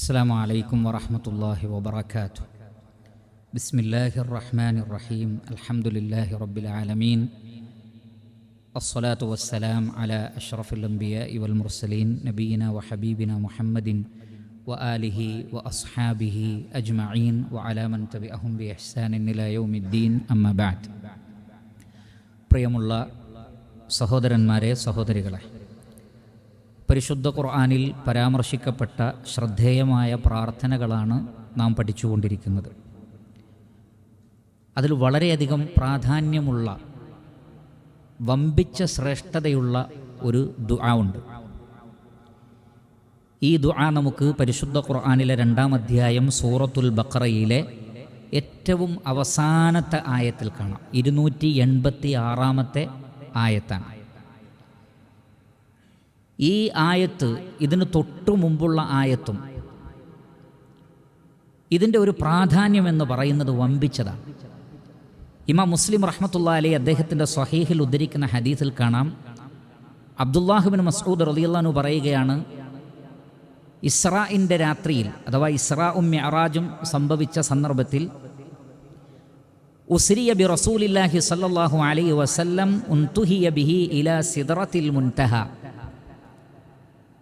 السلام عليكم ورحمة الله وبركاته بسم الله الرحمن الرحيم الحمد لله رب العالمين الصلاة والسلام على أشرف الأنبياء والمرسلين نبينا وحبيبنا محمد وآله وأصحابه أجمعين وعلى من تبعهم بإحسان إلى يوم الدين أما بعد പ്രിയമുള്ള സഹോദരന്മാരെ സഹോദരികളെ പരിശുദ്ധ ഖുർആാനിൽ പരാമർശിക്കപ്പെട്ട ശ്രദ്ധേയമായ പ്രാർത്ഥനകളാണ് നാം പഠിച്ചുകൊണ്ടിരിക്കുന്നത്. അതിൽ വളരെയധികം പ്രാധാന്യമുള്ള വമ്പിച്ച ശ്രേഷ്ഠതയുള്ള ഒരു ദുആ ഉണ്ട്. ഈ ദുആ നമുക്ക് പരിശുദ്ധ ഖുർആാനിലെ രണ്ടാം അധ്യായം സൂറത്തുൽ ബക്കറയിലെ ഏറ്റവും അവസാനത്തെ ആയത്തിൽ കാണാം. ഇരുന്നൂറ്റി എൺപത്തി ആറാമത്തെ ആയത്താണ്. ഈ ആയത്ത് ഇതിന് തൊട്ടു മുമ്പുള്ള ആയത്തും ഇതിന്റെ ഒരു പ്രാധാന്യം എന്ന് പറയുന്നത് വമ്പിച്ചതാണ് ഇമാം മുസ്ലിം റഹ്മത്തുള്ള അലി അദ്ദേഹത്തിന്റെ സ്വഹീഹിൽ ഉദ്ധരിക്കുന്ന ഹദീസിൽ കാണാം. അബ്ദുല്ലാഹുബിൻ മസൂദ് റലിയല്ലാനു പറയുകയാണ് ഇസ്രാഇന്റെ രാത്രിയിൽ അഥവാ ഇസ്രാഉം മെഹറാജും സംഭവിച്ച സന്ദർഭത്തിൽ ഉസ്രിയ ബി റസൂലില്ലാഹി സല്ലാഹു അലൈഹി വസല്ലം ഉൻതുഹിയ ബിഹി ഇല സിദറത്തിൽ മുൻതഹ.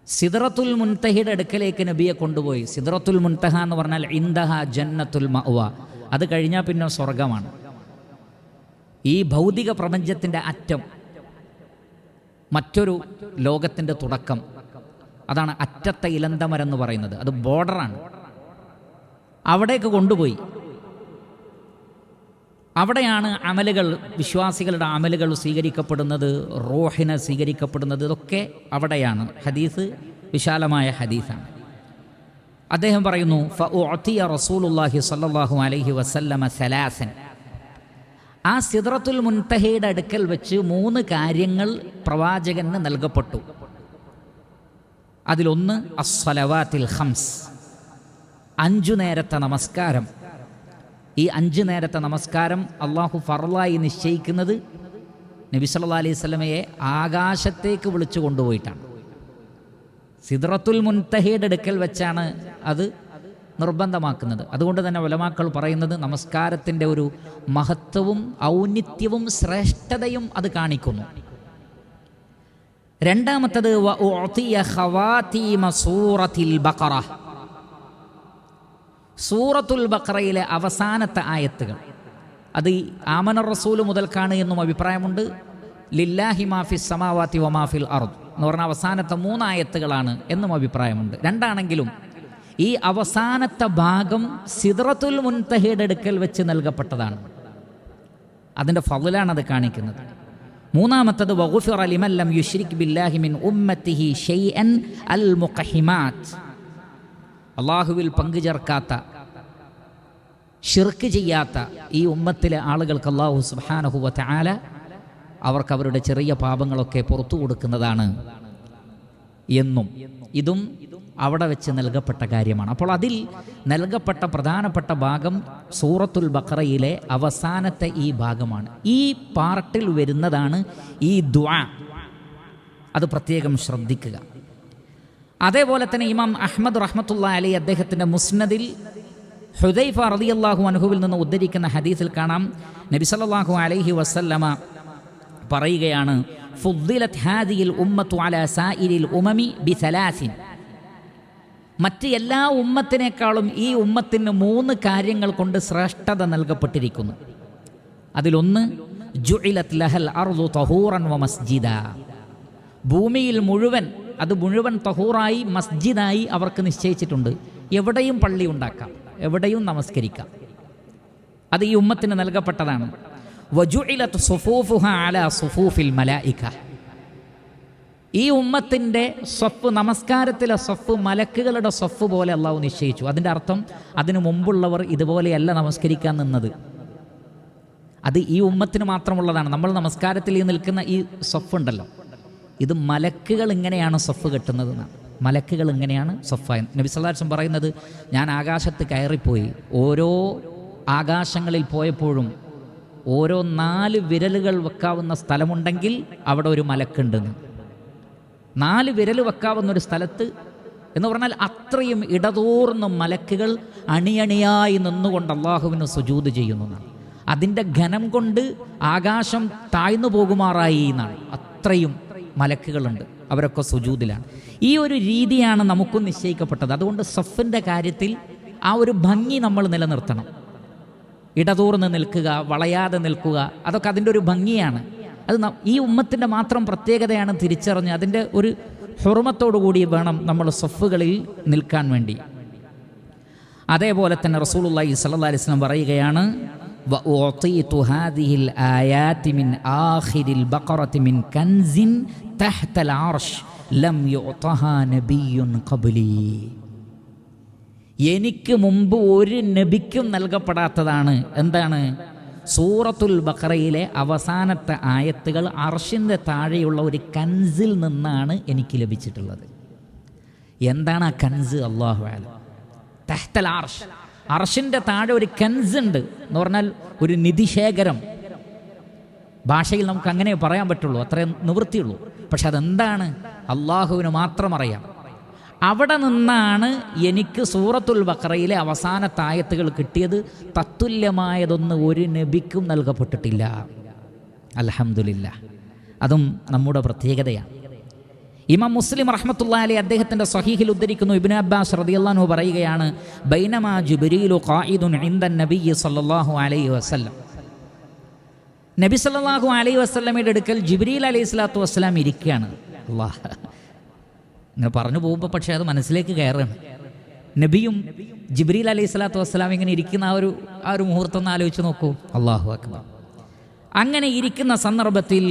സിദ്റത്തുൽ മുൻതഹിയുടെ അടുക്കലേക്ക് നബിയെ കൊണ്ടുപോയി. സിദറത്തുൽ മുൻതഹ എന്ന് പറഞ്ഞാൽ ഇന്ദഹ ജന്നത്തുൽ മഅവ. അത് കഴിഞ്ഞാൽ പിന്നെ സ്വർഗമാണ് ഈ ഭൗതിക പ്രപഞ്ചത്തിന്റെ അറ്റം മറ്റൊരു ലോകത്തിന്റെ തുടക്കം. അതാണ് അറ്റത്തെ ഇലന്തമരം എന്ന് പറയുന്നത്. അത് ബോർഡറാണ് അവിടേക്ക് കൊണ്ടുപോയി. അവിടെയാണ് അമലുകൾ വിശ്വാസികളുടെ അമലുകൾ സ്വീകരിക്കപ്പെടുന്നത് റോഹിന് സ്വീകരിക്കപ്പെടുന്നത്. ഇതൊക്കെ അവിടെയാണ്. ഹദീസ് വിശാലമായ ഹദീസാണ്. അദ്ദേഹം പറയുന്നു ഫിയ റസൂലുല്ലാഹി സല്ലാഹു അലൈഹി വസല്ലമ സലാസൻ. ആ സിദ്രത്തുൽ മുൻതഹയുടെ അടുക്കൽ വെച്ച് മൂന്ന് കാര്യങ്ങൾ പ്രവാചകന് നൽകപ്പെട്ടു. അതിലൊന്ന് അസ്സലവാത്തിൽ ഹംസ് അഞ്ചു നേരത്തെ നമസ്കാരം. ഈ അഞ്ച് നേരത്തെ നമസ്കാരം അള്ളാഹു ഫറലായി നിശ്ചയിക്കുന്നത് നബി സല്ലാ അലൈഹി സ്വലമയെ ആകാശത്തേക്ക് വിളിച്ചു കൊണ്ടുപോയിട്ടാണ്. സിദ്റത്തുൽ മുൻതഹയുടെ അടുക്കൽ വെച്ചാണ് അത് നിർബന്ധമാക്കുന്നത്. അതുകൊണ്ട് തന്നെ ഉലമാക്കൾ പറയുന്നത് നമസ്കാരത്തിന്റെ ഒരു മഹത്വവും ഔന്നിത്യവും ശ്രേഷ്ഠതയും അത് കാണിക്കുന്നു. രണ്ടാമത്തത് ബക്കറ സൂറത്തുൽ ബക്രയിലെ അവസാനത്തെ ആയത്തുകൾ. അത് ആമന റസൂൽ മുതൽക്കാണ് എന്നും അഭിപ്രായമുണ്ട്. ലില്ലാഹി മാഫി സമാവാത്തി വമാഫിൽ അറുദ് എന്ന് പറഞ്ഞ അവസാനത്തെ മൂന്നായത്തുകളാണ് എന്നും അഭിപ്രായമുണ്ട്. രണ്ടാണെങ്കിലും ഈ അവസാനത്തെ ഭാഗം സിദ്റത്തുൽ മുൻതഹയുടെ അടുക്കൽ വെച്ച് നൽകപ്പെട്ടതാണ്. അതിന്റെ ഫതിലാണ് അത് കാണിക്കുന്നത്. മൂന്നാമത്തത് വഗുഫിർ അലിമല്ലം യുഷ്രിഖ് ബില്ലാഹി മിൻ ഉമ്മത്തിഹി ഷെയ്ൻ അൽ മുഖഹിമാത്ത് അള്ളാഹുവിൽ പങ്കുചേർക്കാത്ത ഷിർക്ക് ചെയ്യാത്ത ഈ ഉമ്മത്തിലെ ആളുകൾക്ക് അള്ളാഹു സുബാനഹുവ ആല അവർക്ക് അവരുടെ ചെറിയ പാപങ്ങളൊക്കെ പുറത്തു കൊടുക്കുന്നതാണ് എന്നും. ഇതും അവിടെ വെച്ച് നൽകപ്പെട്ട കാര്യമാണ്. അപ്പോൾ അതിൽ നൽകപ്പെട്ട പ്രധാനപ്പെട്ട ഭാഗം സൂറത്തുൽ ബക്രയിലെ അവസാനത്തെ ഈ ഭാഗമാണ്. ഈ പാർട്ടിൽ വരുന്നതാണ് ഈ ദ്വാ അത് പ്രത്യേകം ശ്രദ്ധിക്കുക. അതേപോലെ തന്നെ ഇമാം അഹമ്മദ് റഹ്മത്തുള്ള അലി അദ്ദേഹത്തിന്റെ മുസ്നദിൽ ഹുദൈഫ റളിയല്ലാഹു അനുഹുവിൽ നിന്ന് ഉദ്ധരിക്കുന്ന ഹദീസിൽ കാണാം. നബി സല്ലല്ലാഹു അലൈഹി വസല്ലമ പറയുകയാണ് ഫുദ്ദിലത് ഉമ്മത്തു ഉമമി മറ്റ് എല്ലാ ഉമ്മത്തിനേക്കാളും ഈ ഉമ്മത്തിന് മൂന്ന് കാര്യങ്ങൾ കൊണ്ട് ശ്രേഷ്ഠത നൽകപ്പെട്ടിരിക്കുന്നു. അതിലൊന്ന് ജുഇലത് ലഹൽ അർദു തഹൂറൻ വ മസ്ജിദ. ഭൂമിയിൽ മുഴുവൻ അത് മുഴുവൻ തഹൂറായി മസ്ജിദായി അവർക്ക് നിശ്ചയിച്ചിട്ടുണ്ട്. എവിടെയും പള്ളി ഉണ്ടാക്കാം എവിടെയും നമസ്കരിക്കാം. അത് ഈ ഉമ്മത്തിന് നൽകപ്പെട്ടതാണ്. ഈ ഉമ്മത്തിന്റെ സ്വഫ് നമസ്കാരത്തിലെ സ്വഫ് മലക്കുകളുടെ സ്വഫ് പോലെ അള്ളാഹു നിശ്ചയിച്ചു. അതിന്റെ അർത്ഥം അതിനു മുമ്പുള്ളവർ ഇതുപോലെയല്ല നമസ്കരിക്കാൻ നിന്നത്. അത് ഈ ഉമ്മത്തിന് മാത്രമുള്ളതാണ്. നമ്മൾ നമസ്കാരത്തിൽ ഈ നിൽക്കുന്ന ഈ സ്വഫ് ഉണ്ടല്ലോ. ഇത് മലക്കുകൾ ഇങ്ങനെയാണ് സ്വഫ് കെട്ടുന്നത് മലക്കുകൾ ഇങ്ങനെയാണ് സൊഫായ നബി സല്ലാസം പറയുന്നത് ഞാൻ ആകാശത്ത് കയറിപ്പോയി. ഓരോ ആകാശങ്ങളിൽ പോയപ്പോഴും ഓരോ നാല് വിരലുകൾ വെക്കാവുന്ന സ്ഥലമുണ്ടെങ്കിൽ അവിടെ ഒരു മലക്കുണ്ടെന്ന്. നാല് വിരൽ വെക്കാവുന്ന ഒരു സ്ഥലത്ത് എന്ന് പറഞ്ഞാൽ അത്രയും ഇടതൂർന്ന മലക്കുകൾ അണിയണിയായി നിന്നുകൊണ്ട് അള്ളാഹുവിന് സുജൂത് ചെയ്യുന്നു അതിന്റെ ഘനം കൊണ്ട് ആകാശം താഴ്ന്നു പോകുമാറായി എന്നാണ്. അത്രയും മലക്കുകളുണ്ട്. അവരൊക്കെ സുജൂതിലാണ്. ഈ ഒരു രീതിയാണ് നമുക്കും നിശ്ചയിക്കപ്പെട്ടത്. അതുകൊണ്ട് സഫിന്റെ കാര്യത്തിൽ ആ ഒരു ഭംഗി നമ്മൾ നിലനിർത്തണം. ഇടതൂർന്ന് നിൽക്കുക വളയാതെ നിൽക്കുക അതൊക്കെ അതിന്റെ ഒരു ഭംഗിയാണ്. അത് ഈ ഉമ്മത്തിന്റെ മാത്രം പ്രത്യേകതയാണ് തിരിച്ചറിഞ്ഞ് അതിന്റെ ഒരു കൂടി വേണം നമ്മൾ സഫുകളിൽ നിൽക്കാൻ വേണ്ടി. അതേപോലെ തന്നെ റസൂലുള്ളാഹി സ്വല്ലല്ലാഹി അലൈഹി വസല്ലം പറയുകയാണ് وأعطيت هذه الآيات من آخر البقرة من كنز تحت العرش لم يعطها نبي قبلي. എനിക്ക് മുമ്പ് ഒരു നബിക്കും നൽകപ്പെടാത്തതാണ്. എന്താണ്? സൂറത്തുൽ ബഖറയിലെ അവസാനത്തെ ആയത്തുകൾ അർഷിന്റെ താഴെയുള്ള ഒരു കൻസിൽ നിന്നാണ് എനിക്ക് ലഭിച്ചിട്ടുള്ളത്. എന്താണ് ആ കൻസ്? അള്ളാഹു തഹ്തൽ ആർഷ് അർഷിന്റെ താഴെ ഒരു കെൻസ് ഉണ്ട് എന്ന് പറഞ്ഞാൽ ഒരു നിധിശേഖരം. ഭാഷയിൽ നമുക്ക് അങ്ങനെ പറയാൻ പറ്റുള്ളൂ അത്രയും നിവൃത്തിയുള്ളൂ. പക്ഷെ അതെന്താണ്? അള്ളാഹുവിന് മാത്രം അറിയാം. അവിടെ നിന്നാണ് എനിക്ക് സൂറത്തുൽ ബക്രയിലെ അവസാനത്തെ ആയത്തുകൾ കിട്ടിയത്. തത്തുല്യമായതൊന്ന് ഒരു നബിക്കും നൽകപ്പെട്ടിട്ടില്ല. അലഹമില്ല അതും നമ്മുടെ പ്രത്യേകതയാണ്. ഇമാം മുസ്ലിം റഹ്മത്തുള്ള അലി അദ്ദേഹത്തിന്റെ സഹീഹിൽ ഉദ്ധരിക്കുന്നു. ഇബിൻ അബ്ബാസ് റളിയല്ലാഹു പറയുകയാണ് ബൈനമാ ജുബ്രീലു ഖായിദുൻ ഇന്ദൻ നബി സല്ലാഹു അലൈഹി വസ്ലം നബി സല്ലാഹു അലൈഹി വസല്ലമയുടെ അടുക്കൽ ജിബ്രീൽ അലൈഹി സ്വലാത്തു വസ്സലാം ഇരിക്കുകയാണ്. അള്ളാഹ് ഇങ്ങനെ പറഞ്ഞു പോകുമ്പോൾ പക്ഷേ അത് മനസ്സിലേക്ക് കയറുകയാണ്. നബിയും ജിബ്രീൽ അലൈഹി സ്വലാത്തു വസ്സലാം ഇങ്ങനെ ഇരിക്കുന്ന ആ ഒരു ആ ഒരു മുഹൂർത്തം ഒന്ന് ആലോചിച്ച് നോക്കൂ. അള്ളാഹു അക്ബർ. അങ്ങനെ ഇരിക്കുന്ന സന്ദർഭത്തിൽ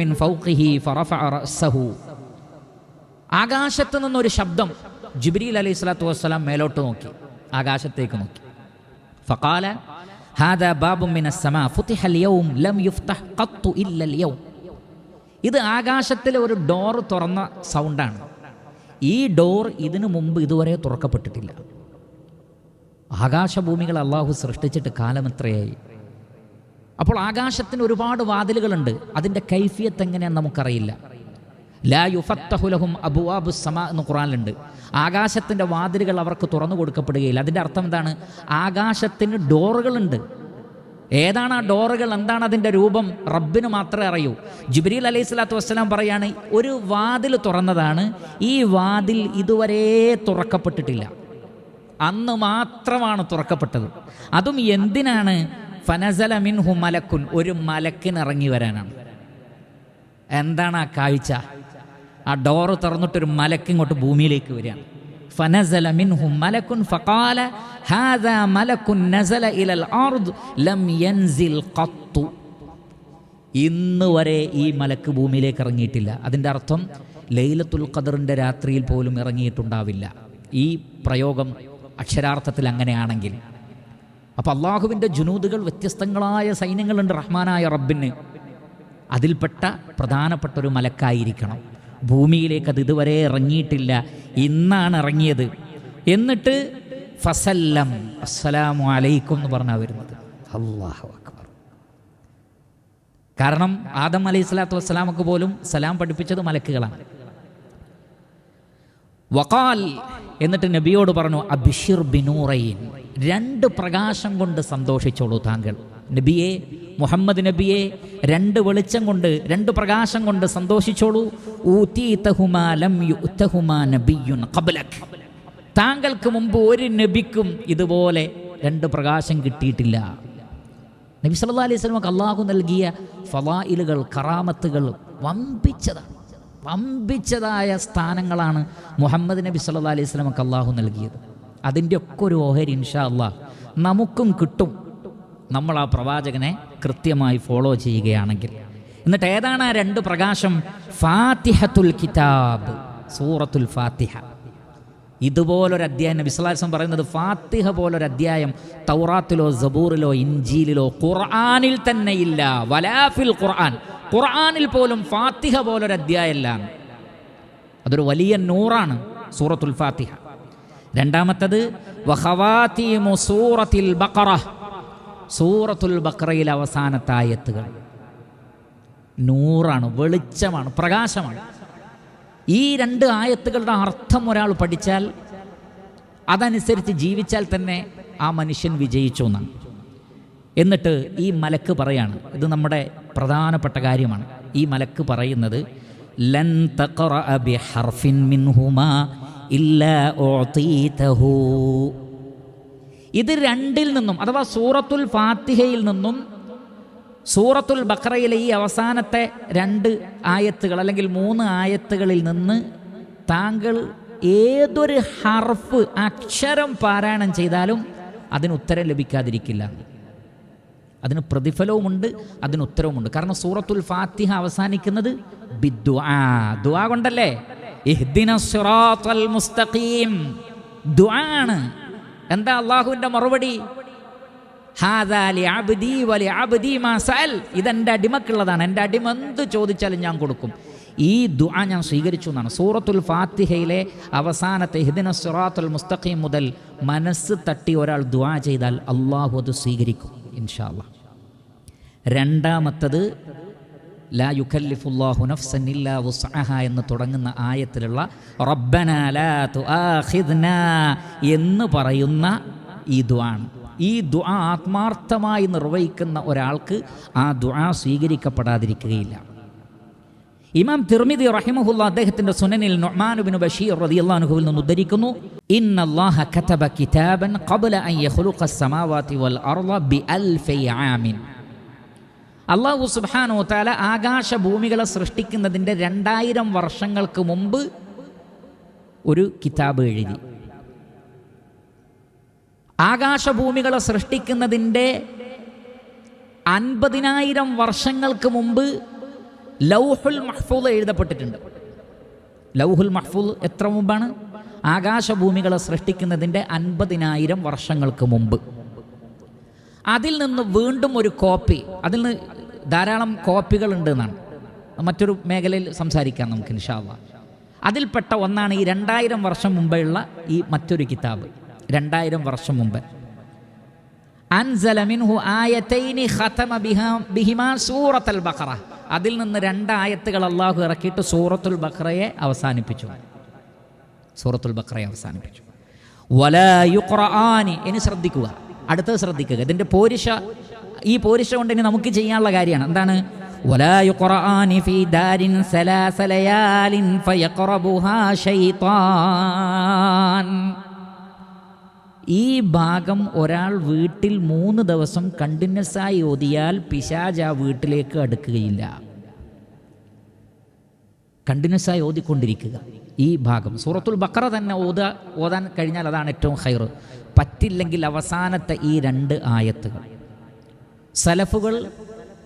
മിൻ ഫൗഖിഹി ഫറഫഅ റഅസഹു ആകാശത്ത് നിന്നൊരു ശബ്ദം ജിബ്രീൽ അലൈഹി സ്വലാത്തു വസ്സലാം മേലോട്ട് നോക്കി. ആകാശത്തേക്ക് നോക്കി. ഫഖാല ഹാദാ ബാബു മിന ഫുതിഹ ലം യുഫ്തഹ് ഖത്തു ഇത് ആകാശത്തിലെ ഒരു ഡോർ തുറന്ന സൗണ്ടാണ്. ഈ ഡോർ ഇതിനു മുമ്പ് ഇതുവരെ തുറക്കപ്പെട്ടിട്ടില്ല. ആകാശഭൂമികൾ അള്ളാഹു സൃഷ്ടിച്ചിട്ട് കാലം എത്രയായി? അപ്പോൾ ആകാശത്തിന് ഒരുപാട് വാതിലുകളുണ്ട്. അതിന്റെ കൈഫിയത്ത് എങ്ങനെയാണെന്ന് നമുക്കറിയില്ല. ലാ യുഫത്തഹുലഹും അബുവാബു സമ എന്ന് ഖുറാനിലുണ്ട് ആകാശത്തിന്റെ വാതിലുകൾ അവർക്ക് തുറന്നു കൊടുക്കപ്പെടുകയില്ല. അതിന്റെ അർത്ഥം എന്താണ്? ആകാശത്തിന് ഡോറുകളുണ്ട്. ഏതാണ് ആ ഡോറുകൾ? എന്താണ് അതിന്റെ രൂപം? റബ്ബിന് മാത്രമേ അറിയൂ. ജിബ്രീൽ അലൈഹി സ്വലാത്തു വസ്സലാം പറയാണ് ഒരു വാതിൽ തുറന്നതാണ് ഈ വാതിൽ ഇതുവരെ തുറക്കപ്പെട്ടിട്ടില്ല. അന്ന് മാത്രമാണ് തുറക്കപ്പെട്ടത്. അതും എന്തിനാണ്? ഫനസല മിൻഹു മലക്കുൻ ഒരു മലക്കിന് ഇറങ്ങി വരാനാണ്. എന്താണ് ആ കാഴ്ച? ആ ഡോറ് തുറന്നിട്ടൊരു മലക്ക് ഇങ്ങോട്ട് ഭൂമിയിലേക്ക് വരികയാണ്. ഫനസല മിൻഹു മലക്കുൻ ഫഖാല ഹാദാ മലക്കുൻ നസല ഇലൽ അർദ് ലം യൻസിൽ ഖത്തു. ഇന്ന് വരെ ഈ മലക്ക് ഭൂമിയിലേക്ക് ഇറങ്ങിയിട്ടില്ല. അതിന്റെ അർത്ഥം ലൈലത്തുൽ ഖദറിന്റെ രാത്രിയിൽ പോലും ഇറങ്ങിയിട്ടുണ്ടാവില്ല. ഈ പ്രയോഗം അക്ഷരാർത്ഥത്തിൽ അങ്ങനെയാണെങ്കിൽ അപ്പോൾ അള്ളാഹുവിന്റെ ജുനൂദുകൾ വ്യത്യസ്തങ്ങളായ സൈന്യങ്ങളുണ്ട് റഹ്മാനായ റബ്ബിന്. അതിൽപ്പെട്ട പ്രധാനപ്പെട്ട ഒരു മലക്കായിരിക്കണം. ഭൂമിയിലേക്ക് അത് ഇതുവരെ ഇറങ്ങിയിട്ടില്ല. ഇന്നാണ് ഇറങ്ങിയത്. എന്നിട്ട് ഫസല്ലം അസ്സലാമു അലൈക്കും എന്ന് പറഞ്ഞാൽ വരുന്നത്. അള്ളാഹു അക്ബർ. കാരണം ആദം അലൈഹി സ്വലാത്തു വസ്സലാമക്ക് പോലും സലാം പഠിപ്പിച്ചത് മലക്കുകളാണ്. വഖാൽ എന്നിട്ട് നബിയോട് പറഞ്ഞു അബിഷിർ ബിനൂറയിൻ രണ്ട് പ്രകാശം കൊണ്ട് സന്തോഷിച്ചോളൂ താങ്കൾ. നബിയെ മുഹമ്മദ് നബിയെ രണ്ട് വെളിച്ചം കൊണ്ട് രണ്ട് പ്രകാശം കൊണ്ട് സന്തോഷിച്ചോളൂ. താങ്കൾക്ക് മുമ്പ് ഒരു നബിക്കും ഇതുപോലെ രണ്ട് പ്രകാശം കിട്ടിയിട്ടില്ല. നബി സല്ലാ അലൈഹി സ്വലമക്ക് അള്ളാഹു നൽകിയ ഫലായിലുകൾ കറാമത്തുകൾ വമ്പിച്ചതാണ്. വമ്പിച്ചതായ സ്ഥാനങ്ങളാണ് മുഹമ്മദ് നബി സല്ലാ അലൈഹി വസല്ലമക്ക് അള്ളാഹു നൽകിയത്. അതിന്റെ ഒക്കെ ഒരു ഓഹരി ഇൻഷാ അള്ളാഹ് നമുക്കും കിട്ടും. നമ്മൾ ആ പ്രവാചകനെ കൃത്യമായി ഫോളോ ചെയ്യുകയാണെങ്കിൽ. എന്നിട്ട് ഏതാണ് ആ രണ്ട് പ്രകാശം? ഫാത്തിഹത്തുൽ കിതാബ് സൂറത്തുൽ ഫാത്തിഹ. ഇതുപോലൊരു അധ്യായം നബി വിശ്വാസം പറയുന്നത് ഫാത്തിഹ പോലൊരു അധ്യായം തൗറാത്തിലോ ജബൂറിലോ ഇഞ്ചീലിലോ ഖുർആാനിൽ തന്നെ ഇല്ല. വലാഫിൽ ഖുർആൻ. ഖുർആാനിൽ പോലും ഫാത്തിഹ പോലൊരു അധ്യായമല്ല. അതൊരു വലിയ നൂറാണ് സൂറത്തുൽ ഫാത്തിഹ. രണ്ടാമത്തത് സൂറത്തിൽ ബഖറ. സൂറത്തുൽ ബഖറയിലെ അവസാനത്തെ ആയത്തുകൾ. നൂറാണ് വെളിച്ചമാണ് പ്രകാശമാണ്. ഈ രണ്ട് ആയത്തുകളുടെ അർത്ഥം ഒരാൾ പഠിച്ചാൽ അതനുസരിച്ച് ജീവിച്ചാൽ തന്നെ ആ മനുഷ്യൻ വിജയിച്ചു എന്നാണ്. എന്നിട്ട് ഈ മലക്ക് പറയാണ്. ഇത് നമ്മുടെ പ്രധാനപ്പെട്ട കാര്യമാണ്. ഈ മലക്ക് പറയുന്നത് ലൻ ബിഹർഫിൻ മിൻഹുമാ ഇത് രണ്ടിൽ നിന്നും അഥവാ സൂറത്തുൽ ഫാത്തിഹയിൽ നിന്നും സൂറത്തുൽ ബക്രയിലെ ഈ അവസാനത്തെ രണ്ട് ആയത്തുകൾ അല്ലെങ്കിൽ മൂന്ന് ആയത്തുകളിൽ നിന്ന് താങ്കൾ ഏതൊരു ഹർഫ് അക്ഷരം പാരായണം ചെയ്താലും അതിന് ഉത്തരം ലഭിക്കാതിരിക്കില്ല. അതിന് പ്രതിഫലവുമുണ്ട് അതിന് ഉത്തരവുമുണ്ട്. കാരണം സൂറത്തുൽ ഫാത്തിഹ അവസാനിക്കുന്നത് ബിദ്ദുആ. ദുആ കൊണ്ടല്ലേ? മുസ്തഖീം. ദുആ ആണ്. എന്താ അള്ളാഹുവിന്റെ മറുപടി? ഇതെന്റെ അടിമക്കുള്ളതാണ്. എന്റെ അടിമ എന്ത് ചോദിച്ചാലും ഞാൻ കൊടുക്കും. ഈ ദുആ ഞാൻ സ്വീകരിച്ചു എന്നാണ്. സൂറത്തുൽ ഫാത്തിഹയിലെ അവസാനത്തെ ഹിദിന സുറാത്തുൽ മുസ്തഖീം മുതൽ മനസ്സ് തട്ടി ഒരാൾ ദുആ ചെയ്താൽ അള്ളാഹു അത് സ്വീകരിക്കും ഇൻഷാ അല്ലാ രണ്ടാമത്തത് ലാ യുക്കല്ലിഫുല്ലാഹു നഫ്സൻ ഇല്ലാ വുസ്അഹ എന്ന് തുടങ്ങുന്ന ആയത്തിലുള്ള റബ്ബന ലാ തുആഖിദ്നാ എന്ന് പറയുന്ന ഈ ദുആണ്. ഈ ദുആ ആത്മാർത്ഥമായി നിർവഹിക്കുന്ന ഒരാൾക്ക് ആ ദുആ സ്വീകരിക്കപ്പെടാതിരിക്കുകയില്ല. ഇമാം തിർമിദി റഹിമഹുല്ല അദ്ദേഹത്തിന്റെ സുനനിൽ നുഅ്മാൻ ബിൻ ബഷീർ റളിയല്ലാഹു അൻഹുവിൽ നിന്ന് ഉദ്ധരിക്കുന്നു ഇന്നല്ലാഹ കതബ കിതാബൻ ഖബ്ല അൻ യഖ്ലുഖ അസ്സമാവാതി വൽ അർള ബിഅൽഫി ആമിൻ അള്ളാഹു സുബ്ഹാനഹു ആകാശ ഭൂമികളെ സൃഷ്ടിക്കുന്നതിന്റെ രണ്ടായിരം വർഷങ്ങൾക്ക് മുമ്പ് ഒരു കിതാബ് എഴുതി. ആകാശഭൂമികളെ സൃഷ്ടിക്കുന്നതിന്റെ അൻപതിനായിരം വർഷങ്ങൾക്ക് മുമ്പ് ലൗഹുൽ മഹ്ഫൂൽ എഴുതപ്പെട്ടിട്ടുണ്ട്. ലൗഹുൽ മഹ്ഫൂൽ എത്ര മുമ്പാണ്? ആകാശഭൂമികളെ സൃഷ്ടിക്കുന്നതിന്റെ അൻപതിനായിരം വർഷങ്ങൾക്ക് മുമ്പ്. അതിൽ നിന്ന് വീണ്ടും ഒരു കോപ്പി. അതിൽ നിന്ന് ധാരാളം കോപ്പികൾ ഉണ്ട് എന്നാണ്. മറ്റൊരു മേഖലയിൽ സംസാരിക്കാം നമുക്ക് ഇൻഷാല്ല അതിൽപ്പെട്ട ഒന്നാണ് ഈ രണ്ടായിരം വർഷം മുമ്പെയുള്ള ഈ മറ്റൊരു കിതാബ്. രണ്ടായിരം വർഷം മുമ്പ്. അതിൽ നിന്ന് രണ്ട് ആയത്തുകൾ അള്ളാഹു ഇറക്കിയിട്ട് സൂറത്തുൽ ബക്രയെ അവസാനിപ്പിച്ചു. സൂറത്തുൽ ബക്രയെ അവസാനിപ്പിച്ചു. ഇനി ശ്രദ്ധിക്കുക. അടുത്തത് ശ്രദ്ധിക്കുക ഇതിന്റെ പോരിശ ഈ പോരിശ കൊണ്ട് ഇനി നമുക്ക് ചെയ്യാനുള്ള കാര്യമാണ് എന്താണ് ولا يقرآن في دار ثلاث ليال فيقربها شيطان ഈ ഭാഗം ഒരാൾ വീട്ടിൽ മൂന്ന് ദിവസം കണ്ടിന്യൂസ് ആയി ഓതിയാൽ പിശാജ് ആ വീട്ടിലേക്ക് അടുക്കുകയില്ല കണ്ടിന്യൂസ് ആയി ഓതിക്കൊണ്ടിരിക്കുക ഈ ഭാഗം സൂറത്തുൽ ബക്കറ തന്നെ ഓത ഓതാൻ കഴിഞ്ഞാൽ അതാണ് ഏറ്റവും ഹൈർ പറ്റില്ലെങ്കിൽ അവസാനത്തെ ഈ രണ്ട് ആയത്തുകൾ. സലഫുകൾ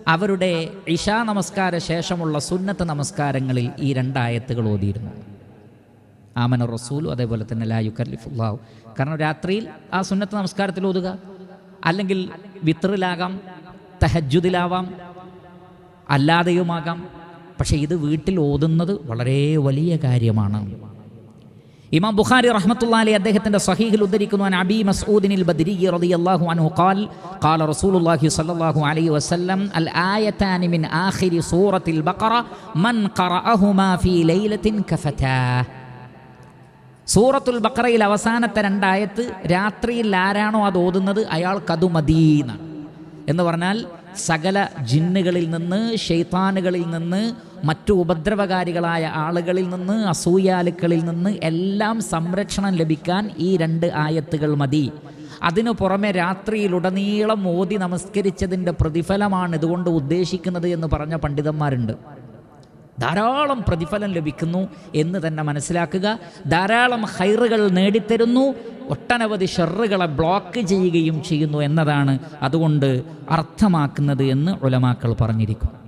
അവരുടെ ഇഷാ നമസ്കാര ശേഷമുള്ള സുന്നത്ത് നമസ്കാരങ്ങളിൽ ഈ രണ്ടായത്തുകൾ ഓതിയിരുന്നു. ആമന റസൂലു അതേപോലെ തന്നെ ലായു യുക്കല്ലിഫുല്ലാഹു കാരണം രാത്രിയിൽ ആ സുന്നത്ത് നമസ്കാരത്തിൽ ഓതുക. അല്ലെങ്കിൽ വിത്രിലാകാം തഹജുദിലാവാം അല്ലാതെയുമാകാം. പക്ഷേ ഇത് വീട്ടിൽ ഓതുന്നത് വളരെ വലിയ കാര്യമാണ്. ഇമാം ബുഖാരി റഹ്മത്തുള്ളാഹി അദ്ദേഹത്തിന്റെ സഹീഹിൽ ഉദ്ധരിക്കുന്നു അബി മസ്ഊദിനിൽ ബദ്രി റളിയല്ലാഹു അൻഹു ഖാൽ ഖാല റസൂലുള്ളാഹി സ്വല്ലല്ലാഹു അലൈഹി വസല്ലം അൽ ആയതാനി മിൻ ആഖിരി സൂറത്തിൽ ബഖറ മൻ ഖറഅഹുമാ ഫീ ലൈലത്തിൻ കഫതാ. സൂറത്തുൽ ബഖറയിൽ അവസാനത്തെ രണ്ടായത്ത് രാത്രിയിൽ ആരാണോ അത് ഓതുന്നത്? അയാൾക്കതു മതീന്നാണ് എന്ന് പറഞ്ഞാൽ സകല ജിന്നുകളിൽ നിന്ന് ഷെയ്ത്താനുകളിൽ നിന്ന് മറ്റു ഉപദ്രവകാരികളായ ആളുകളിൽ നിന്ന് അസൂയാലുക്കളിൽ നിന്ന് എല്ലാം സംരക്ഷണം ലഭിക്കാൻ ഈ രണ്ട് ആയത്തുകൾ മതി. അതിനു പുറമെ രാത്രിയിലുടനീളം ഓതി നമസ്കരിച്ചതിന്റെ പ്രതിഫലമാണ് ഇതുകൊണ്ട് ഉദ്ദേശിക്കുന്നത് എന്ന് പറഞ്ഞ പണ്ഡിതന്മാരുണ്ട്. ധാരാളം പ്രതിഫലം ലഭിക്കുന്നു എന്ന് തന്നെ മനസ്സിലാക്കുക. ധാരാളം ഹൈറുകൾ നേടിത്തരുന്നു. ഒട്ടനവധി ഷെറുകളെ ബ്ലോക്ക് ചെയ്യുകയും ചെയ്യുന്നു എന്നതാണ് അതുകൊണ്ട് അർത്ഥമാക്കുന്നത് എന്ന് ഉലമാക്കൾ പറഞ്ഞിരിക്കും.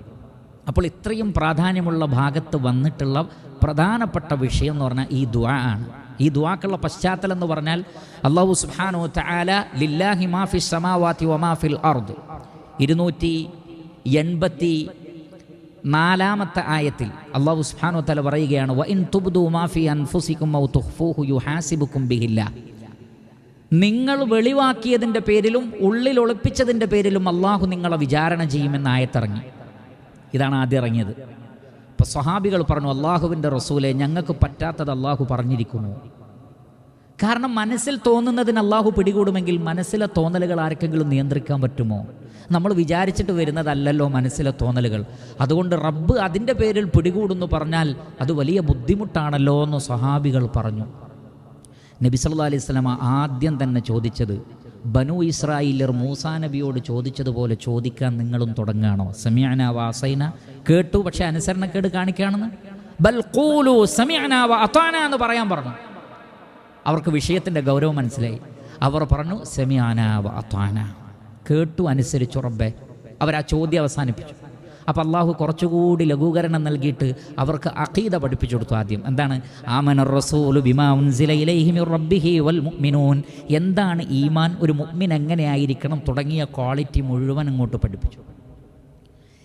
അപ്പോൾ ഇത്രയും പ്രാധാന്യമുള്ള ഭാഗത്ത് വന്നിട്ടുള്ള പ്രധാനപ്പെട്ട വിഷയം എന്ന് പറഞ്ഞാൽ ഈ ദുആ ആണ്. ഈ ദുആക്കുള്ള പശ്ചാത്തലം എന്ന് പറഞ്ഞാൽ അള്ളാഹു സുബ്ഹാനഹു തആല ലില്ലാഹി മാഫി സമാവാതി വമാഫിൽ അർദ്. ഇരുന്നൂറ്റി എൺപത്തി നാലാമത്തെ ആയത്തിൽ അള്ളാഹു സുബ്ഹാനഹു തആല പറയുകയാണ് വ ഇൻ തുബ്ദു ഔ നിങ്ങൾ വെളിവാക്കിയതിന്റെ പേരിലും ഉള്ളിൽ ഒളിപ്പിച്ചതിന്റെ പേരിലും അള്ളാഹു നിങ്ങളെ വിചാരണ ചെയ്യുമെന്ന് ആയത്തിറങ്ങി. ഇതാണ് ആദ്യം ഇറങ്ങിയത്. അപ്പോൾ സ്വഹാബികൾ പറഞ്ഞു അള്ളാഹുവിന്റെ റസൂലെ ഞങ്ങൾക്ക് പറ്റാത്തത് അള്ളാഹു പറഞ്ഞിരിക്കുന്നു. കാരണം മനസ്സിൽ തോന്നുന്നതിന് അള്ളാഹു പിടികൂടുമെങ്കിൽ മനസ്സിലെ തോന്നലുകൾ ആർക്കെങ്കിലും നിയന്ത്രിക്കാൻ പറ്റുമോ? നമ്മൾ വിചാരിച്ചിട്ട് വരുന്നതല്ലല്ലോ മനസ്സിലെ തോന്നലുകൾ. അതുകൊണ്ട് റബ്ബ് അതിന്റെ പേരിൽ പിടികൂടുന്നു പറഞ്ഞാൽ അത് വലിയ ബുദ്ധിമുട്ടാണല്ലോ എന്ന് സ്വഹാബികൾ പറഞ്ഞു. നബി സല്ലല്ലാഹു അലൈഹി സ്വലമ ആദ്യം തന്നെ ചോദിച്ചത് ബനു ഇസ്രായേലർ മൂസാ നബിയോട് ചോദിച്ചതുപോലെ ചോദിക്കാൻ നിങ്ങളും തുടങ്ങുകയാണോ? സമീഅന വാസൈന കേട്ടു പക്ഷെ അനുസരണക്കേട് കാണിക്കുകയാണെന്ന്? ബൽ സമീഅന വ എന്ന് പറയാൻ പറഞ്ഞു. അവർക്ക് വിഷയത്തിന്റെ ഗൗരവം മനസ്സിലായി. അവർ പറഞ്ഞു സെമിയാന അത്താന കേട്ടു അനുസരിച്ചു അവർ ആ ചോദ്യം അവസാനിപ്പിച്ചു. അപ്പോൾ അള്ളാഹു കുറച്ചുകൂടി ലഘൂകരണം നൽകിയിട്ട് അവർക്ക് അഖീദ പഠിപ്പിച്ചു കൊടുത്തു ആദ്യം. എന്താണ്? ആമന റസൂലു റബ്ബിഹി വൽ മുഅ്മിനൂൻ. എന്താണ് ഈമാൻ? ഒരു മുഅ്മിൻ എങ്ങനെയായിരിക്കണം? തുടങ്ങിയ ക്വാളിറ്റി മുഴുവൻ അങ്ങോട്ട് പഠിപ്പിച്ചു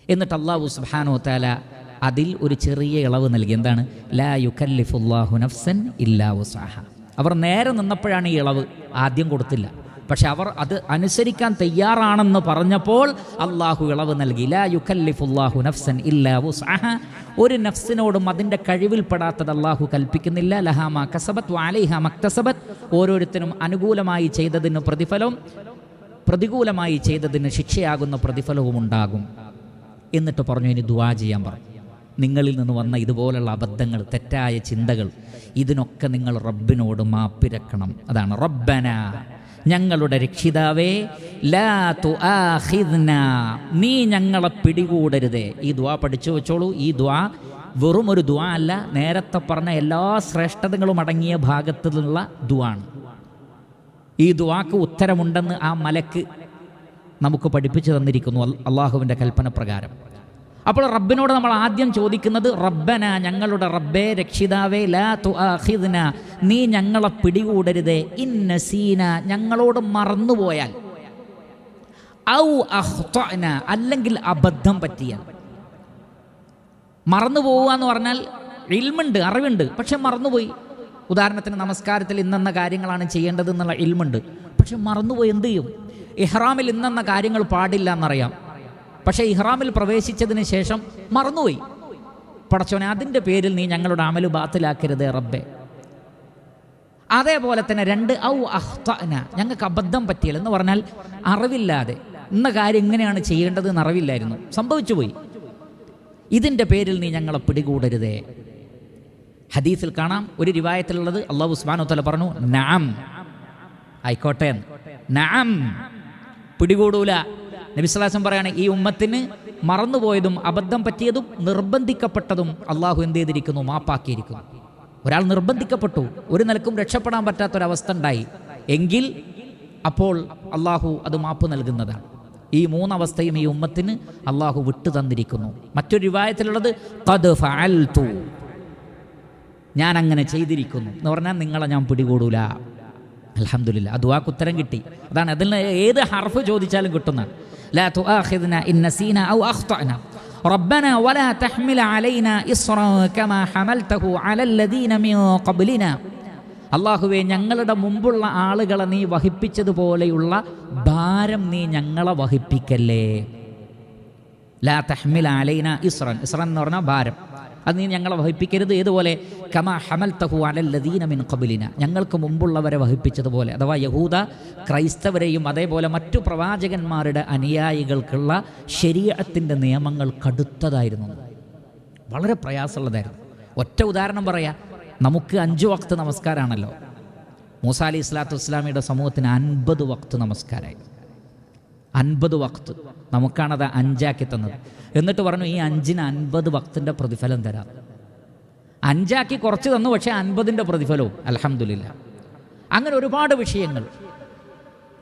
എന്നിട്ട് അള്ളാഹു സുബ്ഹാനഹു താല അതിൽ ഒരു ചെറിയ ഇളവ് നൽകി. എന്താണ്? ലാ യുക്കല്ലിഫുല്ലാഹു നഫ്സൻ ഇല്ലാ വസാഹ. അവർ നേരെ നിന്നപ്പോഴാണ് ഈ ഇളവ്. ആദ്യം കൊടുത്തില്ല. പക്ഷെ അവർ അത് അനുസരിക്കാൻ തയ്യാറാണെന്ന് പറഞ്ഞപ്പോൾ അള്ളാഹു ഇളവ് നൽകി ലാ യുക്കല്ലിഫുല്ലാഹു നഫ്സൻ ഇല്ലാ വുസ്അഹ. ഒരു നഫ്സിനോടും അതിന്റെ കഴിവിൽപ്പെടാത്തത് അള്ളാഹു കൽപ്പിക്കുന്നില്ല. ലഹാമ കസബത്ത് വാലിഹ മക്തസബത്ത്. ഓരോരുത്തരും അനുകൂലമായി ചെയ്തതിന് പ്രതിഫലവും പ്രതികൂലമായി ചെയ്തതിന് ശിക്ഷയാകുന്ന പ്രതിഫലവും ഉണ്ടാകും. എന്നിട്ട് പറഞ്ഞു ഇനി ദുവാ ചെയ്യാൻ പറഞ്ഞു നിങ്ങളിൽ നിന്ന് വന്ന ഇതുപോലുള്ള അബദ്ധങ്ങൾ തെറ്റായ ചിന്തകൾ ഇതിനൊക്കെ നിങ്ങൾ റബ്ബിനോട് മാപ്പിരക്കണം. അതാണ് റബ്ബന. ഞങ്ങളുടെ രക്ഷിതാവേ ലാ നീ ഞങ്ങളെ പിടികൂടരുതേ. ഈ ദ്വാ പഠിച്ചു വെച്ചോളൂ. ഈ ദ്വാ വെറും ഒരു ദ്വാ അല്ല. നേരത്തെ പറഞ്ഞ എല്ലാ ശ്രേഷ്ഠതകളും അടങ്ങിയ ഭാഗത്തു നിന്നുള്ള ദ്വാണ് ഈ ദ്വാക്ക് ഉത്തരമുണ്ടെന്ന് ആ മലക്ക് നമുക്ക് പഠിപ്പിച്ചു തന്നിരിക്കുന്നു. അള്ളാഹുവിന്റെ കൽപ്പന പ്രകാരം. അപ്പോൾ റബ്ബിനോട് നമ്മൾ ആദ്യം ചോദിക്കുന്നത് റബ്ബന ഞങ്ങളുടെ റബ്ബേ രക്ഷിതാവേ ലാ തുആഖിദ്ന നീ ഞങ്ങളെ പിടികൂടരുതേ. ഇന്ന സീന ഞങ്ങളോട് മറന്നുപോയാൽ. ഔ അഹ്ന അല്ലെങ്കിൽ അബദ്ധം പറ്റിയാൽ. മറന്നു പോവുക എന്ന് പറഞ്ഞാൽ ഇൽമുണ്ട് അറിവുണ്ട് പക്ഷെ മറന്നുപോയി. ഉദാഹരണത്തിന് നമസ്കാരത്തിൽ ഇന്നെന്ന കാര്യങ്ങളാണ് ചെയ്യേണ്ടത് എന്നുള്ള ഇൽമുണ്ട്. പക്ഷെ മറന്നുപോയി എന്ത് ചെയ്യും? ഇഹ്റാമിൽ ഇന്നെന്ന കാര്യങ്ങൾ പാടില്ല എന്നറിയാം. പക്ഷേ ഇഹ്റാമിൽ പ്രവേശിച്ചതിന് ശേഷം മറന്നുപോയി. പടച്ചോനെ അതിന്റെ പേരിൽ നീ ഞങ്ങളുടെ അമൽ ബാത്തിലാക്കരുത് റബ്ബെ. അതേപോലെ തന്നെ രണ്ട് ഔ അഹ്തന ഞങ്ങൾക്ക് അബദ്ധം പറ്റിയില്ല എന്ന് പറഞ്ഞാൽ അറിവില്ലാതെ. ഇന്ന കാര്യം എങ്ങനെയാണ് ചെയ്യേണ്ടത് എന്ന് അറിവില്ലായിരുന്നു. സംഭവിച്ചു പോയി. ഇതിന്റെ പേരിൽ നീ ഞങ്ങളെ പിടികൂടരുതേ. ഹദീസിൽ കാണാം ഒരു റിവായത്തിലുള്ളത് അള്ളാഹു ഉസ്മാനോത്തല തല പറഞ്ഞു നാം ആയിക്കോട്ടെ. നാം പിടികൂടൂല. നബിസ്വലാസം പറയാണ് ഈ ഉമ്മത്തിന് മറന്നുപോയതും അബദ്ധം പറ്റിയതും നിർബന്ധിക്കപ്പെട്ടതും അള്ളാഹു എന്ത് ചെയ്തിരിക്കുന്നു? മാപ്പാക്കിയിരിക്കുന്നു. ഒരാൾ നിർബന്ധിക്കപ്പെട്ടു ഒരു നിലക്കും രക്ഷപ്പെടാൻ പറ്റാത്തൊരവസ്ഥ ഉണ്ടായി. എങ്കിൽ അപ്പോൾ അള്ളാഹു അത് മാപ്പ് നൽകുന്നതാണ്. ഈ മൂന്നവസ്ഥയും ഈ ഉമ്മത്തിന് അള്ളാഹു വിട്ടു തന്നിരിക്കുന്നു. മറ്റൊരു വിവാഹത്തിലുള്ളത് "ഖദ് ഫഅൽതു." ഞാൻ അങ്ങനെ ചെയ്തിരിക്കുന്നു. എന്ന് പറഞ്ഞാൽ നിങ്ങളെ ഞാൻ പിടികൂടൂല. അൽഹംദുലില്ലാ ആ ദുആക്ക് ഉത്തരം കിട്ടി. അതാണ് അതിൽ ഏത് ഹർഫ് ചോദിച്ചാലും കിട്ടുന്ന ലാ തുആഖിദ്ന ഇൻ നസീന ഔ അഖ്തഅന ربنا ولا تحمل علينا إصرا كما حملته على الذين من قبلنا അള്ളാഹുവെ ഞങ്ങളുടെ മുമ്പുള്ള ആളുകളെ നീ വഹിപ്പിച്ചതുപോലെയുള്ള ഭാരം നീ ഞങ്ങളെ വഹിപ്പിക്കല്ലേ ലാ തഹ്മിൽ അലൈന ഇസ്രൻ ഇസ്രൻ എന്ന് പറഞ്ഞാൽ ഭാരം അത് നീ ഞങ്ങളെ വഹിപ്പിക്കരുത്. ഏതുപോലെ? കമ ഹമൽ തഹു അലല്ലദീന മിൻ കബിലിന ഞങ്ങൾക്ക് മുമ്പുള്ളവരെ വഹിപ്പിച്ചതുപോലെ. അഥവാ യഹൂദ ക്രൈസ്തവരെയും അതേപോലെ മറ്റു പ്രവാചകന്മാരുടെ അനുയായികൾക്കുള്ള ശരീരത്തിന്റെ നിയമങ്ങൾ കടുത്തതായിരുന്നു. വളരെ പ്രയാസമുള്ളതായിരുന്നു. ഒറ്റ ഉദാഹരണം പറയാ. നമുക്ക് അഞ്ചു വക്ത് നമസ്കാരമാണല്ലോ മൂസ അലി ഇസ്ലാത്തു ഇസ്ലാമിയുടെ സമൂഹത്തിന് അൻപത് വക്ത് നമസ്കാരമായി അൻപത് വക്ത്. നമുക്കാണത് അഞ്ചാക്കി തന്നത്. എന്നിട്ട് പറഞ്ഞു ഈ അഞ്ചിന് അൻപത് ഭക്തിന്റെ പ്രതിഫലം തരാം. അഞ്ചാക്കി കുറച്ച് തന്നു പക്ഷേ അൻപതിന്റെ പ്രതിഫലവും അലഹമില്ല അങ്ങനെ ഒരുപാട് വിഷയങ്ങൾ.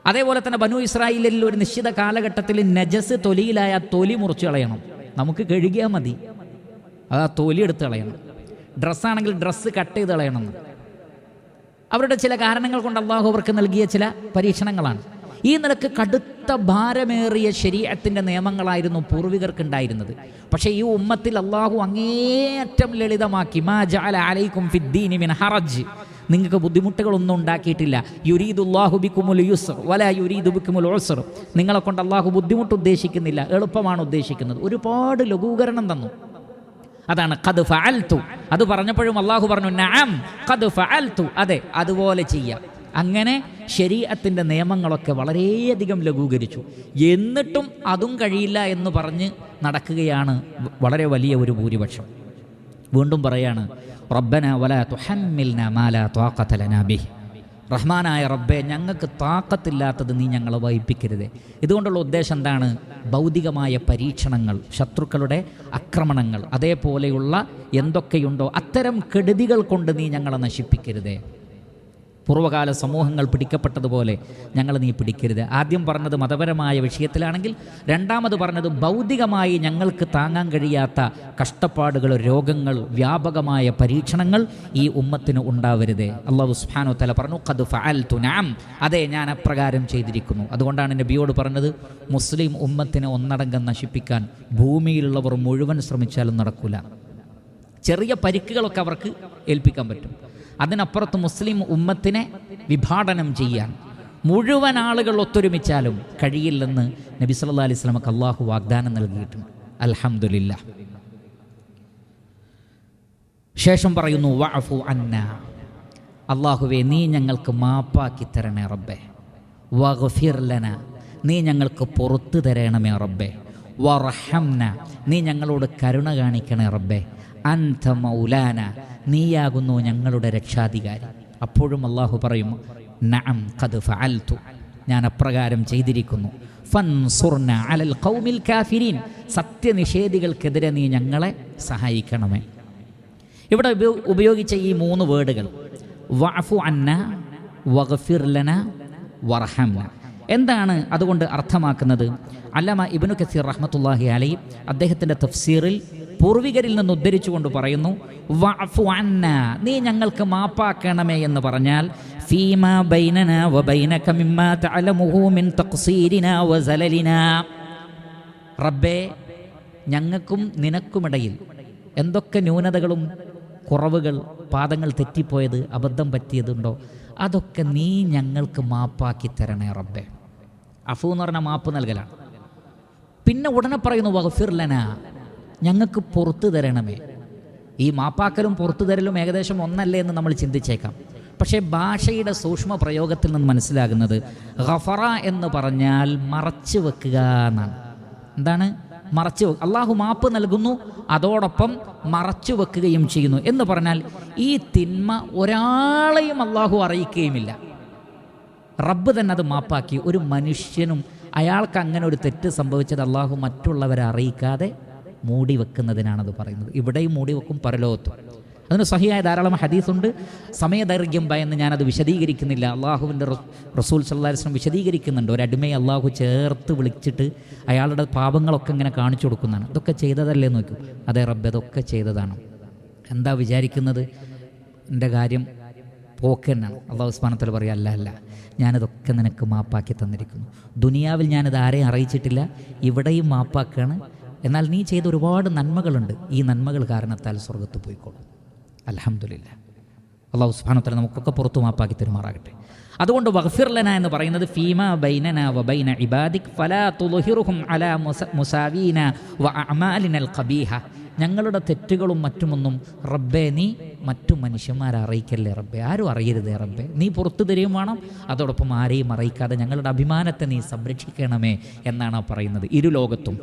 അതേപോലെ തന്നെ ബനു ഇസ്രായേലിൽ ഒരു നിശ്ചിത കാലഘട്ടത്തിൽ നജസ് തൊലിയിലായ തൊലി മുറിച്ച് കളയണം. നമുക്ക് കഴുകിയാൽ മതി. അത് ആ തൊലി എടുത്ത് കളയണം. ഡ്രസ്സാണെങ്കിൽ ഡ്രസ്സ് കട്ട് ചെയ്ത് കളയണം അവരുടെ ചില കാരണങ്ങൾ കൊണ്ട് അള്ളാഹു അവർക്ക് നൽകിയ ചില പരീക്ഷണങ്ങളാണ്. ഈ നിലയ്ക്ക് കടുത്ത ഭാരമേറിയ ശരീരത്തിന്റെ നിയമങ്ങളായിരുന്നു പൂർവികർക്കുണ്ടായിരുന്നത്. പക്ഷേ ഈ ഉമ്മത്തിൽ അള്ളാഹു അങ്ങേയറ്റം ലളിതമാക്കി മാ ജാല അലൈക്കും ഫിദ്ദീനി മിൻ ഹറജ്. നിങ്ങൾക്ക് ബുദ്ധിമുട്ടുകളൊന്നും ഉണ്ടാക്കിയിട്ടില്ല. യുരീദുല്ലാഹു ബിക്കുമുൽ യുസ്ർ വല യുരീദു ബിക്കുമുൽ ഓസർ നിങ്ങളെ കൊണ്ട് അള്ളാഹു ബുദ്ധിമുട്ട് ഉദ്ദേശിക്കുന്നില്ല എളുപ്പമാണ് ഉദ്ദേശിക്കുന്നത്. ഒരുപാട് ലഘൂകരണം തന്നു. അതാണ് കത് ഫഅൽതു. അത് പറഞ്ഞപ്പോഴും അള്ളാഹു പറഞ്ഞു നാം കത് ഫഅൽതു. അതെ അതുപോലെ ചെയ്യാം. അങ്ങനെ ശരീരത്തിന്റെ നിയമങ്ങളൊക്കെ വളരെയധികം ലഘൂകരിച്ചു. എന്നിട്ടും അതും കഴിയില്ല എന്ന് പറഞ്ഞ് നടക്കുകയാണ് വളരെ വലിയ ഒരു ഭൂരിപക്ഷം. വീണ്ടും പറയാണ് റബ്ബന വല തുഹമ്മിൽന മാല ത്വാഖത ലനാ ബിഹി. റഹ്മാനായ റബ്ബെ ഞങ്ങൾക്ക് താക്കത്തില്ലാത്തത് നീ ഞങ്ങളെ വഹിപ്പിക്കരുത്. ഇതുകൊണ്ടുള്ള ഉദ്ദേശം എന്താണ്? ഭൗതികമായ പരീക്ഷണങ്ങൾ ശത്രുക്കളുടെ ആക്രമണങ്ങൾ അതേപോലെയുള്ള എന്തൊക്കെയുണ്ടോ അത്തരം കെടുതികൾ കൊണ്ട് നീ ഞങ്ങളെ നശിപ്പിക്കരുതേ. പൂർവകാല സമൂഹങ്ങൾ പിടിക്കപ്പെട്ടതുപോലെ ഞങ്ങൾ നീ പിടിക്കരുത്. ആദ്യം പറഞ്ഞത് മതപരമായ വിഷയത്തിലാണെങ്കിൽ രണ്ടാമത് പറഞ്ഞത് ഭൗതികമായി ഞങ്ങൾക്ക് താങ്ങാൻ കഴിയാത്ത കഷ്ടപ്പാടുകൾ രോഗങ്ങൾ വ്യാപകമായ പരീക്ഷണങ്ങൾ ഈ ഉമ്മത്തിന് ഉണ്ടാവരുത്. അള്ളാഹു സുഹാനോ തല പറഞ്ഞു ഖദ് ഫഅൽതു നഅം. അതെ ഞാൻ അപ്രകാരം ചെയ്തിരിക്കുന്നു. അതുകൊണ്ടാണ് നബിയോട് പറഞ്ഞത് മുസ്ലിം ഉമ്മത്തിനെ ഒന്നടങ്കം നശിപ്പിക്കാൻ ഭൂമിയിലുള്ളവർ മുഴുവൻ ശ്രമിച്ചാലും നടക്കില്ല ചെറിയ പരിക്കുകളൊക്കെ അവർക്ക് ഏൽപ്പിക്കാൻ പറ്റും. അതിനപ്പുറത്ത് മുസ്ലിം ഉമ്മത്തിനെ വിഭാടനം ചെയ്യാൻ മുഴുവൻ ആളുകൾ ഒത്തൊരുമിച്ചാലും കഴിയില്ലെന്ന് നബി സല്ലാ അലൈഹി സ്വലമക്ക് അള്ളാഹു വാഗ്ദാനം നൽകിയിട്ടുണ്ട്. അലഹമുല്ല ശേഷം പറയുന്നു വഅഫു അന്ന. അള്ളാഹുവെ നീ ഞങ്ങൾക്ക് മാപ്പാക്കി തരണേ റബ്ബേ. വഗ്ഫിർ ലന. നീ ഞങ്ങൾക്ക് പുറത്തു തരണമേ റബ്ബേ. വറഹംന. നീ ഞങ്ങളോട് കരുണ കാണിക്കണേ റബ്ബേ. അൻത മൗലാന നീയാകുന്നു ഞങ്ങളുടെ രക്ഷാധികാരി. അപ്പോഴും അള്ളാഹു പറയും നഅം ഖദ് ഫഅൽതു. ഞാൻ അപ്രകാരം ചെയ്തിരിക്കുന്നു. ഫൻസുർന അലൽ ഖൗമിൽ കാഫിരീൻ. സത്യനിഷേധികൾക്കെതിരെ നീ ഞങ്ങളെ സഹായിക്കണമേ. ഇവിടെ ഉപയോഗിച്ച ഈ മൂന്ന് വേർഡുകൾ വഅഫു അന്ന ലനാ വർഹംന എന്താണ് അതുകൊണ്ട് അർത്ഥമാക്കുന്നത്? അല്ലാമ ഇബ്നു കസീർ റഹ്മത്തുള്ളാഹി അലൈ അദ്ദേഹത്തിന്റെ തഫ്സീറിൽ പൂർവികരിൽ നിന്ന് ഉദ്ധരിച്ചുകൊണ്ട് പറയുന്നു നീ ഞങ്ങൾക്ക് മാപ്പാക്കണമേ എന്ന് പറഞ്ഞാൽ തഅലമുഹു മിൻ റബ്ബേ ഞങ്ങൾക്കും നിനക്കുമിടയിൽ എന്തൊക്കെ ന്യൂനതകളും കുറവുകൾ പാദങ്ങൾ തെറ്റിപ്പോയത് അബദ്ധം പറ്റിയതുണ്ടോ? അതൊക്കെ നീ ഞങ്ങൾക്ക് മാപ്പാക്കി തരണേ റബ്ബേ. അഫു എന്ന് പറഞ്ഞാൽ മാപ്പ് നൽകലാണ്. പിന്നെ ഉടനെ പറയുന്നു വഹഫിർലന ഞങ്ങൾക്ക് പുറത്തു തരണമേ. ഈ മാപ്പാക്കലും പുറത്തു തരലും ഏകദേശം ഒന്നല്ലേ എന്ന് നമ്മൾ ചിന്തിച്ചേക്കാം. പക്ഷേ ഭാഷയുടെ സൂക്ഷ്മ പ്രയോഗത്തിൽ നിന്ന് മനസ്സിലാകുന്നത് ഗഫറ എന്ന് പറഞ്ഞാൽ മറച്ചു വെക്കുക എന്നാണ്. എന്താണ്? മറച്ചു അള്ളാഹു മാപ്പ് നൽകുന്നു അതോടൊപ്പം മറച്ചു വെക്കുകയും ചെയ്യുന്നു എന്ന് പറഞ്ഞാൽ ഈ തിന്മ ഒരാളെയും അള്ളാഹു അറിയിക്കുകയുമില്ല. റബ്ബ് തന്നെ അത് മാപ്പാക്കി. ഒരു മനുഷ്യനും അയാൾക്ക് അങ്ങനെ ഒരു തെറ്റ് സംഭവിച്ചത് അള്ളാഹു മറ്റുള്ളവരെ അറിയിക്കാതെ മൂടി വെക്കുന്നതിനാണത് പറയുന്നത്. ഇവിടെയും മൂടി വെക്കും പരലോകത്തും. അതിന് സഹിയായ ധാരാളം ഹദീസുണ്ട്. സമയദൈർഘ്യം ഭയന്ന് ഞാനത് വിശദീകരിക്കുന്നില്ല. അള്ളാഹുവിന്റെ റസൂൽ സല്ലാസ്ലം വിശദീകരിക്കുന്നുണ്ട്. ഒരു അടിമയെ അള്ളാഹു ചേർത്ത് വിളിച്ചിട്ട് അയാളുടെ പാപങ്ങളൊക്കെ ഇങ്ങനെ കാണിച്ചു കൊടുക്കുന്നതാണ്. ഇതൊക്കെ ചെയ്തതല്ലേ നോക്കൂ. അതെ റബ്ബ് ഇതൊക്കെ ചെയ്തതാണ്. എന്താ വിചാരിക്കുന്നത്? എന്റെ കാര്യം പോക്ക് തന്നെയാണ് അള്ളാഹു ഉസ്മാനത്തിൽ പറയുക അല്ല അല്ല. ഞാനതൊക്കെ നിനക്ക് മാപ്പാക്കി തന്നിരിക്കുന്നു. ദുനിയാവിൽ ഞാനിത് ആരെയും അറിയിച്ചിട്ടില്ല. ഇവിടെയും മാപ്പാക്കുകയാണ് എന്നാൽ നീ ചെയ്ത ഒരുപാട് നന്മകളുണ്ട്. ഈ നന്മകൾ കാരണത്താൽ സ്വർഗത്ത് പോയിക്കോളും. അലഹമില്ല അള്ളാഹു ഉസ്മാനത്തിൽ നമുക്കൊക്കെ പുറത്തു മാപ്പാക്കി തരുമാറാകട്ടെ. അതുകൊണ്ട് വഖഫിർലന എന്ന് പറയുന്നത് ഫീമ ബൈനന വ ബൈന ഇബാദിക് ഫലാ തുലുഹിറുഹും അലാ മുസ- മുസാവീന വ അമാലിനൽ ഖബീഹ. ഞങ്ങളുടെ തെറ്റുകളും മറ്റുമൊന്നും റബ്ബേ നീ മറ്റു മനുഷ്യന്മാരെ അറിയിക്കല്ലേ റബ്ബെ? ആരും അറിയരുതേ റബ്ബെ. നീ പുറത്തു തരികയും വേണം അതോടൊപ്പം ആരെയും അറിയിക്കാതെ ഞങ്ങളുടെ അഭിമാനത്തെ നീ സംരക്ഷിക്കണമേ എന്നാണ് പറയുന്നത് ഇരു ലോകത്തും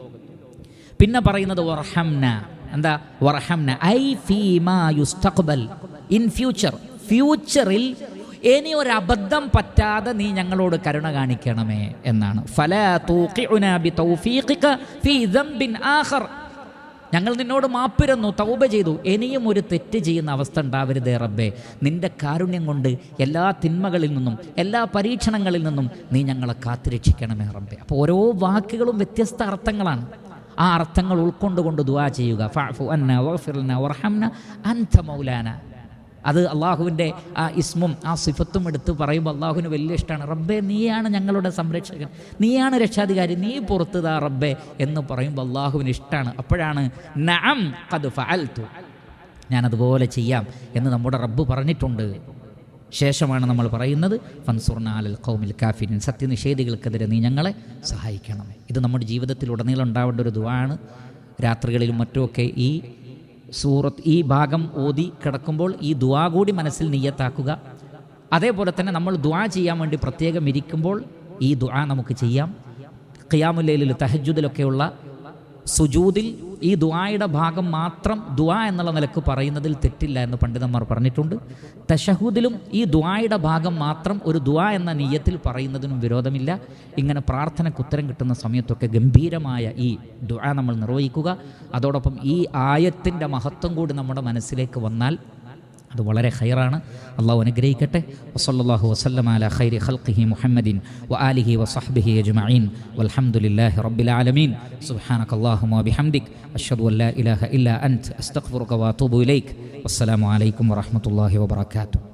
പിന്നെ പറയുന്നത് എന്താ? ഐ ഫീമാ ഇൻ ഫ്യൂച്ചർ. ഫ്യൂച്ചറിൽ ഇനി ഒരു അബദ്ധം പറ്റാതെ നീ ഞങ്ങളോട് കരുണ കാണിക്കണമേ എന്നാണ്. ഫലാ തൂഖിഉനാ ബിതൗഫീഖിക ഫീ ദംബിൻ ആഖർ. ഞങ്ങൾ നിന്നോട് മാപ്പിരുന്നു തൗബ ചെയ്തു. ഇനിയും ഒരു തെറ്റ് ചെയ്യുന്ന അവസ്ഥ ഉണ്ടാവരുതേ റബ്ബേ. നിന്റെ കാരുണ്യം കൊണ്ട് എല്ലാ തിന്മകളിൽ നിന്നും എല്ലാ പരീക്ഷണങ്ങളിൽ നിന്നും നീ ഞങ്ങളെ കാത്തുരക്ഷിക്കണമേ റബ്ബേ. അപ്പോൾ ഓരോ വാക്കുകളും വ്യത്യസ്ത അർത്ഥങ്ങളാണ്. ആ അർത്ഥങ്ങൾ ഉൾക്കൊണ്ടുകൊണ്ട് ദുവാ ചെയ്യുക. ഫാഫു അന്ന വഗ്ഫിർ ലനാ വർഹംന അൻത മൗലാന. അത് അള്ളാഹുവിന്റെ ആ ഇസ്മും ആ സിഫത്തും എടുത്ത് പറയുമ്പോൾ അള്ളാഹുവിന് വലിയ ഇഷ്ടമാണ്. റബ്ബെ നീയാണ് ഞങ്ങളുടെ സംരക്ഷകൻ. നീയാണ് രക്ഷാധികാരി. നീ പുറത്തുതാ റബ്ബെ എന്ന് പറയുമ്പോൾ അള്ളാഹുവിന് ഇഷ്ടമാണ്. അപ്പോഴാണ് നഅം ഖദ് ഫഅൽതു ഞാനതുപോലെ ചെയ്യാം എന്ന് നമ്മുടെ റബ്ബ് പറഞ്ഞിട്ടുണ്ട്. ശേഷമാണ് നമ്മൾ പറയുന്നത് ഫൻസുർന കൗമിൽ കാഫിരിൻ. സത്യനിഷേധികൾക്കെതിരെ നീ ഞങ്ങളെ സഹായിക്കണം. ഇത് നമ്മുടെ ജീവിതത്തിൽ ഉടനീളം ഉണ്ടാവേണ്ട ഒരു ദുവാണ് രാത്രികളിലും മറ്റുമൊക്കെ ഈ സൂറത്ത് ഈ ഭാഗം ഓതി കിടക്കുമ്പോൾ ഈ ദുവാ കൂടി മനസ്സിൽ നീയത്താക്കുക അതേപോലെ തന്നെ നമ്മൾ ദുവാ ചെയ്യാൻ വേണ്ടി പ്രത്യേകം ഇരിക്കുമ്പോൾ ഈ ദുആ നമുക്ക് ചെയ്യാം. ഖിയാമുല്ലയിൽ തഹജുദിലൊക്കെയുള്ള സുജൂദിൽ ഈ ദുആയുടെ ഭാഗം മാത്രം ദുആ എന്നുള്ള നിലയ്ക്ക് പറയുന്നതിൽ തെറ്റില്ല എന്ന് പണ്ഡിതന്മാർ പറഞ്ഞിട്ടുണ്ട്. തശഹൂദിലും ഈ ദുആയുടെ ഭാഗം മാത്രം ഒരു ദുആ എന്ന നീയത്തിൽ പറയുന്നതിനും വിരോധമില്ല. ഇങ്ങനെ പ്രാർത്ഥനയ്ക്ക് ഉത്തരം കിട്ടുന്ന സമയത്തൊക്കെ ഗംഭീരമായ ഈ ദുആ നമ്മൾ നിർവഹിക്കുക. അതോടൊപ്പം ഈ ആയത്തിന്റെ മഹത്വം കൂടി നമ്മുടെ മനസ്സിലേക്ക് വന്നാൽ അത് വളരെ ഹൈറാണ് അള്ളാഹു അനുഗ്രഹിക്കട്ടെ വസല്ലാഹു വസ്ലം അല ഖൈരി ഖൽഖിഹി മുഹമ്മദിൻ വ ആലിഹി വസഹ്ബിഹി അജ്മഈൻ വൽഹംദുലില്ലാഹി റബ്ബിൽ ആലമീൻ സുബ്ഹാനക അല്ലാഹുമ്മ വബിഹംദിക് അഷ്ഹദു അൻ ലാ ഇലാഹ ഇല്ലാ അൻത അസ്തഗ്ഫിറുക വഅതൂബു ഇലൈക് വസ്സലാമു അലൈക്കും വറഹ്മത്തുള്ളാഹി വബറകാതുഹു